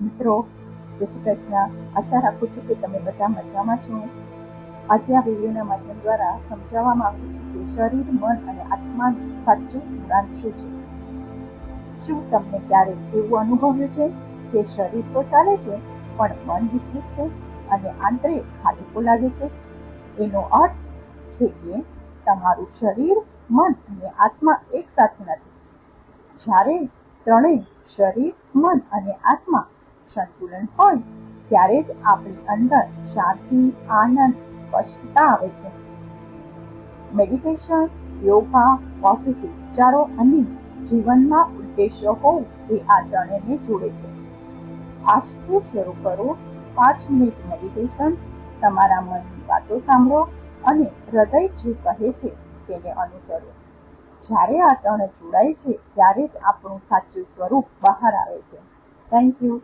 મિત્રો કૃષ્ણ. આશા રાખું છું કે તમે બધા મજામાં છો. આજે આ વિડીયોના માધ્યમ દ્વારા સમજાવવા માંગુ છું કે શરીર, મન અને આત્માનું સાચું જોડાણ શું છે? શું તમને ક્યારે એવું અનુભવ્યું છે કે શરીર તો ચાલે છે, પણ મન વિચલિત છે અને આંતરિક ખાલીપો લાગે છે? એનો અર્થ છે કે તમારું શરીર, મન અને આત્મા એક સાથે નથી. જ્યારે ત્રણેય શરીર, મન અને આત્મા સંતુલન હોય, ત્યારે જ આપણી અંદર શાંતિ, આનંદ, સ્પષ્ટતા આવે છે. મેડિટેશન યોગા પોઝિટિવ વિચારો અને જીવનમાં ઉદ્દેશ્ય હોવું એ આ ત્રણેયને જોડે છે. આજથી શરૂ કરો પાંચ મિનિટ મેડિટેશન તમારા મનની વાતો સાંભળો અને હૃદય જે કહે છે તેને અનુસરો. જ્યારે આ ત્રણ જોડાય છે, ત્યારે જ આપણું સાચું સ્વરૂપ બહાર આવે છે. Thank you